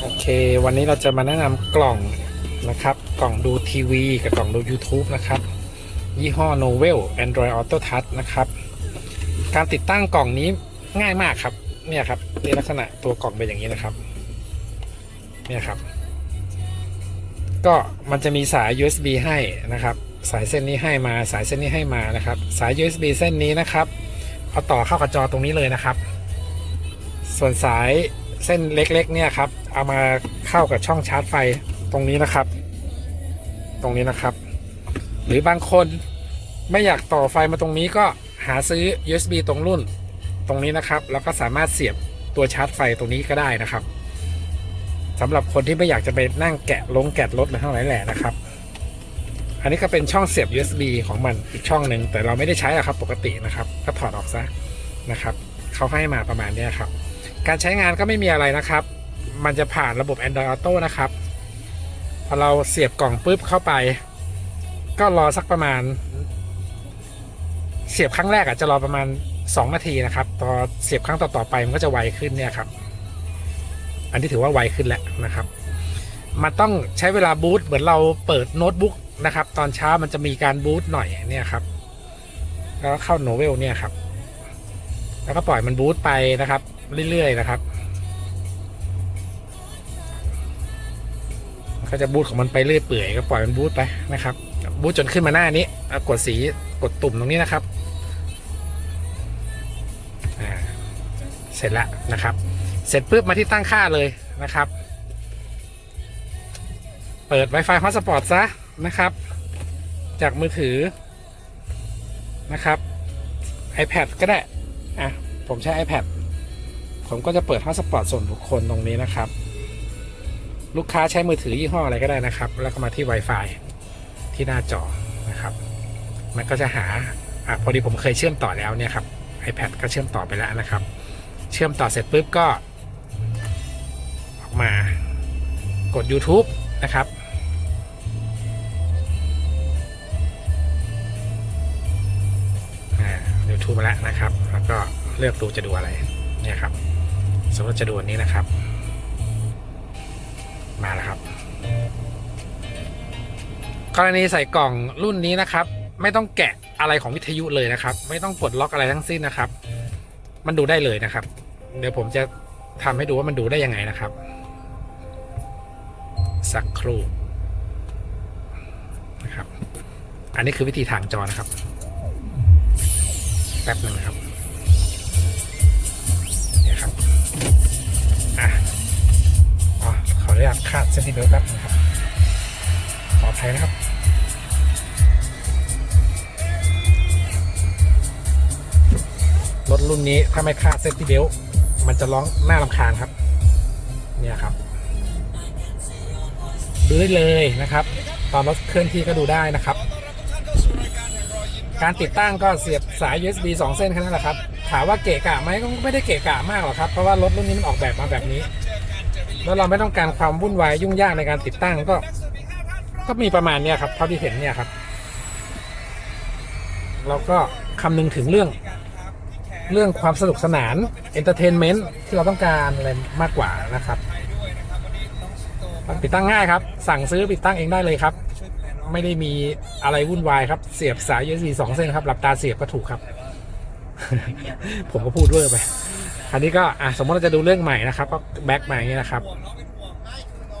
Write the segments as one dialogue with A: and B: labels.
A: โอเค วันนี้เราจะมาแนะนำกล่องนะครับ กล่องดูทีวี กับกล่องดู YouTube นะครับ ยี่ห้อ Novel Android Auto Touch นะครับ การติดตั้งกล่องนี้ง่ายมากครับ เนี่ยครับในลักษณะตัวกล่องเป็นอย่างนี้นะครับ เนี่ยครับ ก็มันจะมีสาย USB ให้นะครับ สายเส้นนี้ให้มา สายเส้นนี้ให้มานะครับ สาย USB เส้นนี้นะครับ เอาต่อเข้ากับจอตรงนี้เลยนะครับ ส่วนสายเส้นเล็กๆเนี่ยครับ เอามาเข้ากับช่องชาร์จไฟตรงนี้นะครับ ตรงนี้นะครับ หรือบางคนไม่อยากต่อไฟมาตรงนี้ก็หาซื้อ USB ตรงรุ่นตรงนี้นะครับ แล้วก็สามารถเสียบตัวชาร์จไฟตรงนี้ก็ได้นะครับสำหรับคนที่ไม่อยากจะไปนั่งแกะลงแกะรถหรือทั้งหลายแหล่นะครับ อันนี้ก็เป็นช่องเสียบ USB ของมันอีกช่องหนึ่งแต่เราไม่ได้ใช้อะครับปกตินะครับ ก็ถอดออกซะนะครับเขาให้มาประมาณนี้ครับ การใช้งานก็ไม่มีอะไรนะครับ มันจะผ่านระบบ Android Auto นะครับ พอเราเสียบกล่องปุ๊บเข้าไป ก็รอสักประมาณ เสียบครั้งแรกอาจจะรอประมาณ 2 นาทีนะครับ พอเสียบครั้งต่อๆไปมันก็จะไวขึ้นเนี่ยครับ อันนี้ถือว่าไวขึ้นแล้วนะครับ มันต้องใช้เวลาบูตเหมือนเราเปิดโน้ตบุ๊กนะครับ ตอนเช้ามันจะมีการบูตหน่อยเนี่ยครับ แล้วเข้าโนเวลเนี่ยครับ แล้วก็ปล่อยมันบูตไปนะครับ เรื่อยๆนะครับมันก็จะบูตของมันไปเรื่อยเปื่อยก็ปล่อยมันบูตไปนะครับ บูตจนขึ้นมาหน้านี้กดสีกดตุ่มตรงนี้นะครับอ่าเสร็จแล้วนะครับ เสร็จปุ๊บมาที่ตั้งค่าเลยนะครับ เปิด Wi-Fi Hotspot ซะนะครับ จากมือถือนะครับ iPad ก็ได้ อะ ผมใช้ iPad ผมก็จะเปิด Hotspot ส่วนบุคคลตรงนี้นะครับ ลูกค้าใช้มือถือยี่ห้ออะไรก็ได้นะครับ แล้วก็มาที่ Wi-Fi ที่หน้าจอนะครับ มันก็จะหาอะพอดีผมเคยเชื่อมต่อแล้วเนี่ยครับ iPad ก็เชื่อมต่อไปแล้วนะครับ เชื่อมต่อเสร็จปุ๊บก็ ออกมากด YouTube นะครับอ่า YouTube มาแล้วนะครับ แล้วก็เลือกดูจะดูอะไรเนี่ยครับ สมมติจะดูนนี้นะครับ มาแล้วครับ กรณีใส่กล่องรุ่นนี้นะครับ ไม่ต้องแกะอะไรของวิทยุเลยนะครับ ไม่ต้องปลดล็อกอะไรทั้งสิ้นนะครับ มันดูได้เลยนะครับ เดี๋ยวผมจะทำให้ดูว่ามันดูได้ยังไงนะครับ สักครู่นะครับ อันนี้คือวิธีทางจอนะครับแป๊บหนึ่งนะครับ ญาตคาดเซนติเมตรแป๊บนึงครับขออภัยนะครับรถรุ่นนี้ถ้าไม่คาดเซนติเบลมันจะร้องหน่ารำคาญครับ เนี่ยครับ ดูได้เลยนะครับ ตอนรถเคลื่อนที่ก็ดูได้นะครับ การติดตั้งก็เสียบสาย USB 2 เส้นแค่นั้นแหละครับ ถามว่าเกะกะไหมก็ไม่ได้เกะกะมากหรอกครับ เพราะว่ารถรุ่นนี้มันออกแบบมาแบบนี้ แล้วเราไม่ต้องการความวุ่นวายยุ่งยากในการติดตั้งก็ ก็มีประมาณเนี้ยครับ เท่าที่เห็นเนี่ยครับ เราก็คำนึงถึงเรื่อง เรื่องความสนุกสนานเอนเตอร์เทนเมนต์ที่เราต้องการอะไรมากกว่านะครับติดตั้งง่ายครับ สั่งซื้อติดตั้งเองได้เลยครับ ไม่ได้มีอะไรวุ่นวายครับ เสียบสาย USB สองเส้นครับ หลับตาเสียบก็ถูกครับ ผมก็พูดด้วยไป คราวนี้ก็อะสมมติเราจะดูเรื่องใหม่นะครับ ก็แบ็กมาอย่างนี้นะครับ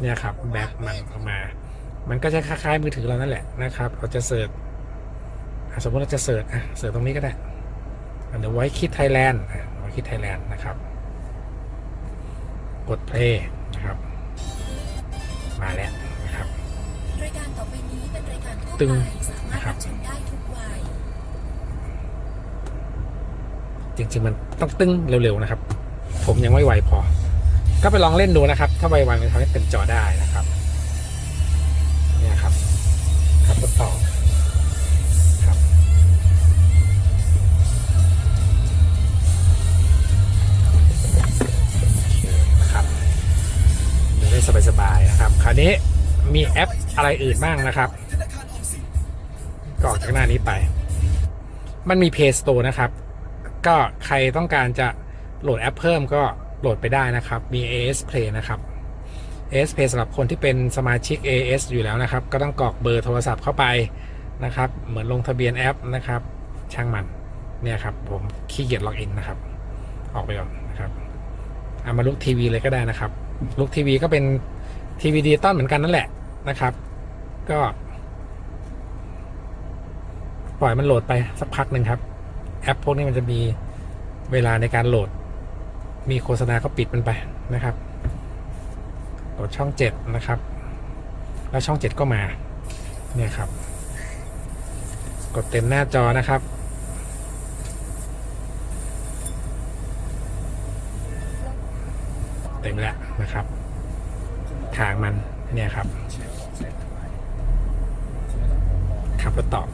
A: เนี่ยครับแบ็กมันออกมา มันก็จะคล้ายๆมือถือเรานั่นแหละนะครับ เราจะเสิร์ชอะสมมติเราจะเสิร์ชอะเสิร์ชตรงนี้ก็ได้เดี๋ยวไว้คิดไทยแลนด์ไว้คิดไทยแลนด์นะครับ กดเพลย์นะครับ มาแล้วนะครับ
B: รายการต่อไปนี้เป็นรายการทั่ว
A: ตึง
B: ไปสามารถรับชมได้ทุกวัย
A: จริง ๆ มันต้องตึ้งเร็วๆนะครับ ผมยังไม่ไวพอ ก็ไปลองเล่นดูนะครับ ถ้าไวๆมันทำให้เป็นจอได้นะครับเนี่ยครับครับทดต่อครับนะครับดูได้สบายๆนะครับ คราวนี้มีแอปอะไรอื่นบ้างนะครับก็ออกจากหน้านี้ไป มันมี Play Store นะครับ ก็ใครต้องการจะโหลดแอปเพิ่มก็โหลดไปได้นะครับ มี AS Play นะครับ AS Play สำหรับคนที่เป็นสมาชิก AS อยู่แล้วนะครับ ก็ต้องกรอกเบอร์โทรศัพท์เข้าไปนะครับ เหมือนลงทะเบียนแอปนะครับ ช่างมันเนี่ยครับ ผมขี้เกียจล็อกอินนะครับ ออกไปก่อนนะครับเอามาลุกทีวีเลยก็ได้นะครับ ลุกทีวีก็เป็นทีวีดิจิตอลเหมือนกันนั่นแหละนะครับ ก็ ปล่อยมันโหลดไปสักพักหนึ่งครับ แอปพวกนี้มันจะมีเวลาในการโหลด มีโฆษณาก็ปิดมันไปนะครับโหลดช่องเจ็ดนะครับ แล้วช่องเจ็ดก็มา เนี่ยครับ กดเต็มหน้าจอนะครับเต็มแล้วนะครับ ทางมันเนี่ยครับขับรถต่อบ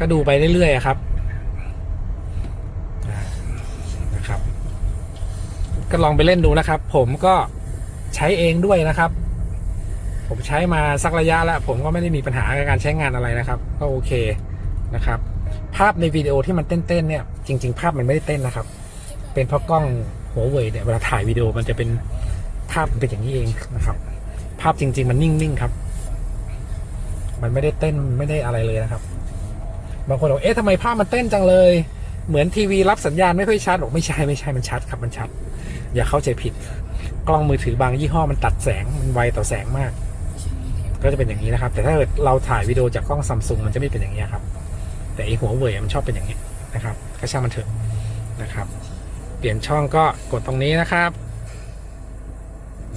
A: ก็ดูไปเรื่อยๆครับนะครับ ก็ลองไปเล่นดูนะครับ ผมก็ใช้เองด้วยนะครับ ผมใช้มาสักระยะแล้ว ผมก็ไม่ได้มีปัญหากับการใช้งานอะไรนะครับ ก็โอเคนะครับ ภาพในวิดีโอที่มันเต้นๆเนี่ย จริง ๆ ภาพมันไม่ได้เต้นนะครับ เป็นเพราะกล้องหัวเว่ยเนี่ยเวลาถ่ายวิดีโอมันจะเป็นภาพเป็นอย่างนี้เองนะครับ ภาพจริง ๆ มันนิ่งๆครับ มันไม่ได้เต้นไม่ได้อะไรเลยนะครับ บางคนบอกเอ๊ะทำไมภาพมันเต้นจังเลย เหมือนทีวีรับสัญญาณไม่ค่อยชัดบอกไม่ใช่ไม่ใช่มันชัดครับมันชัด อย่าเข้าใจผิด กล้องมือถือบางยี่ห้อมันตัดแสงมันไวต่อแสงมาก ก็จะเป็นอย่างนี้นะครับ แต่ถ้าเกิดเราถ่ายวิดีโอจากกล้องซัมซุงมันจะไม่เป็นอย่างนี้ครับ แต่ไอหัวเว่ยมันชอบเป็นอย่างนี้นะครับก็ช่างมันเถอะนะครับ เปลี่ยนช่องก็กดตรงนี้นะครับ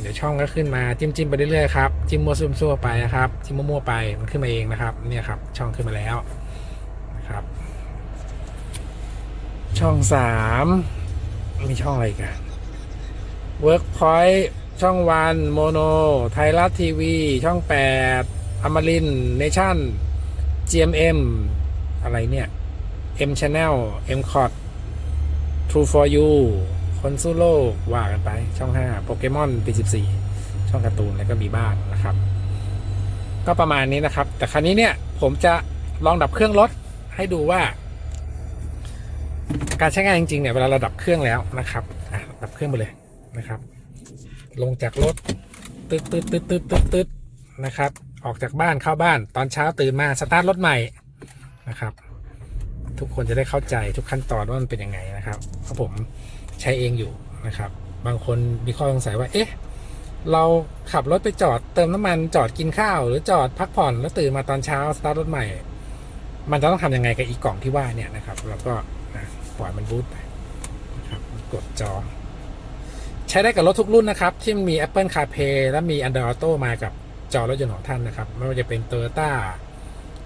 A: เดี๋ยวช่องก็ขึ้นมาจิ้มจิ้มไปเรื่อยๆครับจิ้มมั่วซุ่มซั่วไปนะครับจิ้มมั่วๆไปมันขึ้นมาเองนะครับเนี่ยครับช่องขึ้นมาแล้วนะครับ ช่องสามมีช่องอะไรกัน Workpoint ช่องวันโมโน ไทยรัฐทีวี ช่อง8อมรินเนชั่น GMM อะไรเนี่ย M Channel M c o t True for You คนสู้โลกว่ากันไป ช่อง5โปเกมอนปี14ช่องการ์ตูนแล้วก็มีบ้างนะครับ ก็ประมาณนี้นะครับ แต่ครั้นี้เนี่ย ผมจะลองดับเครื่องรถให้ดูว่า การใช้งานจริงๆเนี่ยเวลาเราดับเครื่องแล้วนะครับอะดับเครื่องไปเลยนะครับ ลงจากรถตึ๊ดตึ๊ดตึ๊ดตึ๊ดตึ๊ดตึ๊ดนะครับ ออกจากบ้านเข้าบ้านตอนเช้าตื่นมาสตาร์ทรถใหม่นะครับ ทุกคนจะได้เข้าใจทุกขั้นตอนว่ามันเป็นยังไงนะครับเพราะผมใช้เองอยู่นะครับ บางคนมีข้อสงสัยว่าเอ๊ะเราขับรถไปจอดเติมน้ำมันจอดกินข้าว หรือจอดพักผ่อนแล้วตื่นมาตอนเช้าสตาร์ทรถใหม่ มันจะต้องทำยังไงกับอีกกล่องที่ว่าเนี่ยนะครับ แล้วก็ ปล่อยมันบูตไปนะครับกดจอ ใช้ได้กับรถทุกรุ่นนะครับ ที่มี Apple CarPlay และมี Android Auto มากับจอรถยนต์ของท่านนะครับ ไม่ว่าจะเป็น Toyota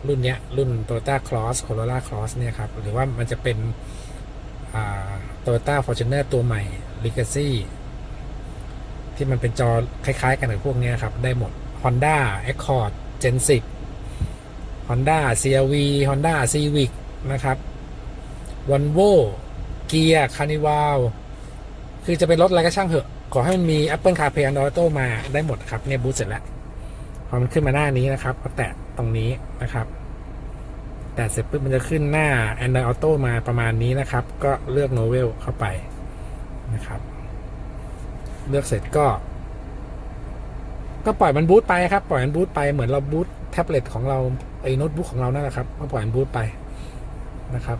A: รุ่นเนี้ย รุ่น Toyota Cross Corolla Cross เนี่ยครับ หรือว่ามันจะเป็นอ่า Toyota Fortuner ตัวใหม่ Legacy ที่มันเป็นจอคล้ายๆ กันกับพวกเนี้ยครับ ได้หมด Honda Accord Gen 10 Honda CRV Honda Civic นะครับ Volvo Gear Carnival คือจะเป็นรถอะไรก็ช่างเถอะ ขอให้มันมี Apple CarPlay Android Auto มาได้หมดครับ เนี่ยบูตเสร็จแล้ว พอมันขึ้นมาหน้านี้นะครับก็แตะตรงนี้นะครับ แตะเสร็จปุ๊บมันจะขึ้นหน้า Android Auto มาประมาณนี้นะครับ ก็เลือก Novel เข้าไปนะครับ เลือกเสร็จก็ ก็ปล่อยมันบูตไปครับ ปล่อยมันบูตไปเหมือนเราบูตแท็บเล็ตของเราไอ้โน้ตบุ๊กของเรานั่นแหละครับก็ปล่อยมันบูตไปนะครับ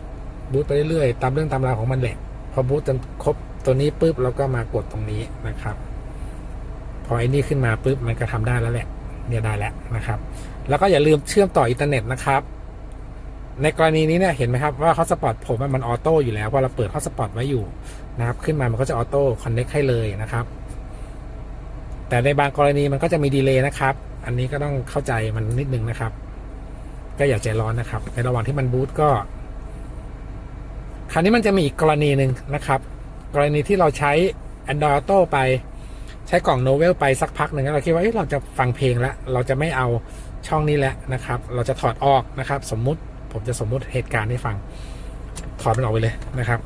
A: บูตไปเรื่อยๆ ตามเรื่องตามราวของมันแหละ พอบูตจนครบตัวนี้ปุ๊บเราก็มากดตรงนี้นะครับ พอไอ้นี่ขึ้นมาปุ๊บมันก็ทำได้แล้วแหละ เนี่ยได้แล้วนะครับ แล้วก็อย่าลืมเชื่อมต่ออินเทอร์เน็ตนะครับ ในกรณีนี้เนี่ยเห็นไหมครับว่าฮอสปอตผมมันออโต้อยู่แล้วพราะเราเปิดฮอสปอตไว้อยู่นะครับ ขึ้นมามันก็จะออโต้คอนเน็กให้เลยนะครับ แต่ในบางกรณีมันก็จะมีดีเลย์นะครับ อันนี้ก็ต้องเข้าใจมันนิดนึงนะครับ ก็อย่าใจร้อนนะครับ ในระหว่างที่มันบูตก็ คราวนี้มันจะมีอีกกรณีหนึ่งนะครับ กรณีที่เราใช้ Android Auto ไป ใช้กล่องโนเวลไปสักพักหนึ่งเราคิดว่าเราจะฟังเพลงแล้ว เราจะไม่เอาช่องนี้แล้วนะครับ เราจะถอดออกนะครับ สมมุติผมจะสมมุติเหตุการณ์ให้ฟัง ถอดมันออกไปเลยนะครับ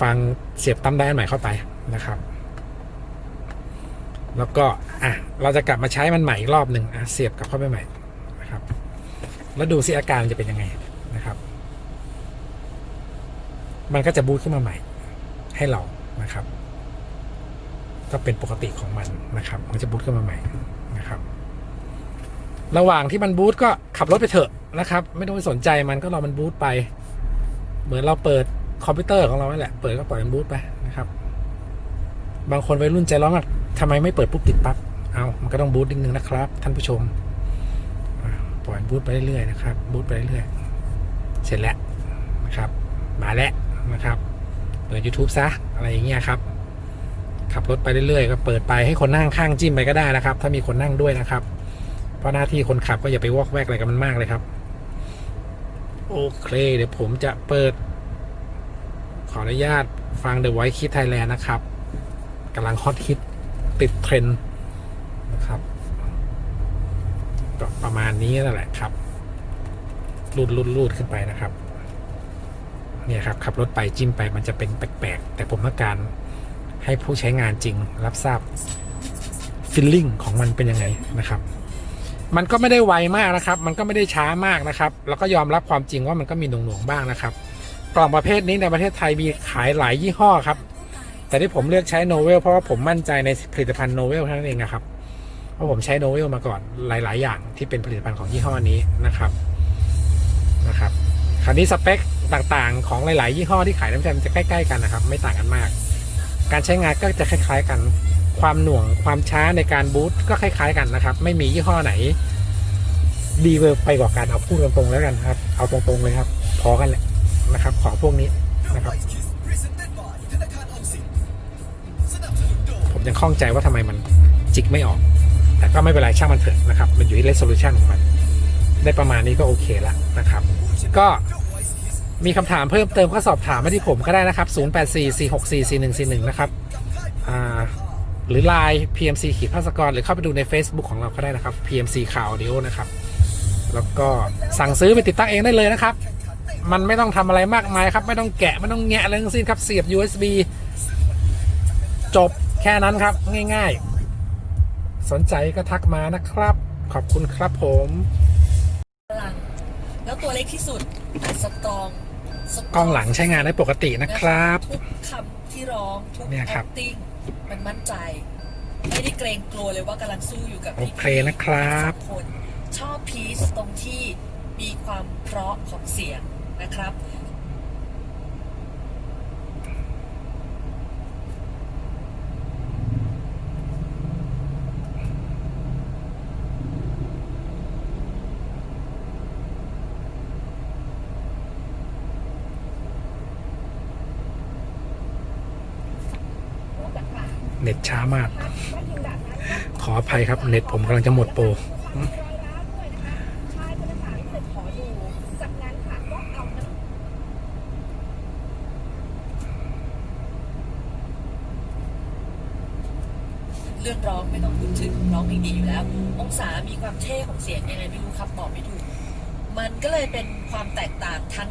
A: ฟังเสียบตั้มได้อันใหม่เข้าไปนะครับ แล้วก็อะเราจะกลับมาใช้มันใหม่อีกรอบหนึ่งอะเสียบกลับเข้าไปใหม่นะครับ แล้วดูสิอาการมันจะเป็นยังไงนะครับ มันก็จะบูตขึ้นมาใหม่ให้เรานะครับ ก็เป็นปกติของมันนะครับ มันจะบูตขึ้นมาใหม่นะครับ ระหว่างที่มันบูตก็ขับรถไปเถอะนะครับ ไม่ต้องไปสนใจมันก็รอมันบูตไป เหมือนเราเปิดคอมพิวเตอร์ของเราแหละ เปิดก็ปล่อยมันบูตไปนะครับ บางคนวัยรุ่นใจร้อนมากทำไมไม่เปิดปุ๊บติดปั๊บ เอามันก็ต้องบูตนิดนึงนะครับ ท่านผู้ชม ปล่อยบูตไปเรื่อยๆนะครับ บูตไปเรื่อยๆ เสร็จแล้วนะครับ มาแล้ว นะครับ เปิด YouTube ซะอะไรอย่างเงี้ยครับ ขับรถไปเรื่อยๆ ก็เปิดไปให้คนนั่งข้างจิ้มไปก็ได้นะครับ ถ้ามีคนนั่งด้วยนะครับ เพราะหน้าที่คนขับก็อย่าไปวอกแวกอะไรกับมันมากเลยครับ โอเค เดี๋ยวผมจะเปิด ขออนุญาตฟัง The Voice Kids Thailand นะครับกำลังฮอตฮิตติดเทรนด์นะครับก็ประมาณนี้นั่นแหละครับลูดลูดลูดขึ้นไปนะครับ เนี่ยครับขับรถไปจิ้มไปมันจะเป็นแปลกๆ แต่ผมต้องการให้ผู้ใช้งานจริงรับทราบฟีลลิ่งของมันเป็นยังไงนะครับ มันก็ไม่ได้ไวมากนะครับ มันก็ไม่ได้ช้ามากนะครับ แล้วก็ยอมรับความจริงว่ามันก็มีหน่วงๆบ้างนะครับ กล่องประเภทนี้ในประเทศไทยมีขายหลายยี่ห้อครับ แต่ที่ผมเลือกใช้โนเวลเพราะว่าผมมั่นใจในผลิตภัณฑ์โนเวลเท่านั้นเองนะครับ เพราะผมใช้โนเวลมาก่อนหลาย ๆ อย่างที่เป็นผลิตภัณฑ์ของยี่ห้อนี้นะครับนะครับ คราวนี้สเปคต่างๆ ของหลาย ๆ ยี่ห้อที่ขายน้ำใจมันจะใกล้ ๆ กันนะครับ ไม่ต่างกันมาก การใช้งานก็จะคล้าย ๆ กัน ความหน่วงความช้าในการบูตก็คล้าย ๆ กันนะครับ ไม่มียี่ห้อไหน ดีไปกว่ากันเอาพูดตรงๆแล้วกันครับ เอาตรงๆเลยครับ พอกันแหละนะครับ ของพวกนี้นะครับผมยังข้องใจว่าทำไมมันจิกไม่ออก แต่ก็ไม่เป็นไรช่างมันเถอะนะครับ มันอยู่ที่ resolution ของมัน ได้ประมาณนี้ก็โอเคละนะครับ ก็มีคำถามเพิ่มเติมก็สอบถามมาที่ผมก็ได้นะครับ 0844644141 นะครับหรือ Line PMC ขีดภาสกร หรือเข้าไปดูใน Facebook ของเราก็ได้นะครับ PMC ข่าว audio นะครับ แล้วก็สั่งซื้อไปติดตั้งเองได้เลยนะครับ มันไม่ต้องทำอะไรมากมายครับ ไม่ต้องแกะ ไม่ต้องแงะอะไรทั้งสิ้นครับ เสียบ USB จบแค่นั้นครับ ง่ายๆ สนใจก็ทักมานะครับ ขอบคุณครับผม
C: ตัวเล็กที่สุดแต่สตรองสตร
A: กล้องหลังใช้งานได้ปกตินะครับ
C: ทุกคำที่ร้องทุก
A: เนี่ยครับ
C: acting มันมั่นใจ ไม่ได้เกรงกลัวเลยว่ากำลังสู้อยู่กับ
A: โอ
C: พี่
A: เคนะครับ
C: สองคนชอบพีซตรงที่มีความเพราะของเสียงนะครับ
A: เน็ตช้ามาก ขออภัยครับ เน็ตผมกำลังจะหมดโปร
C: เรื่องร้องไม่ต้องพูดถึงร้องเพลงดีอยู่แล้ว องศามีความเท่ของเสียงยังไงไม่รู้ครับบอกไม่ถูก มันก็เลยเป็นความแตกต่างทั้ง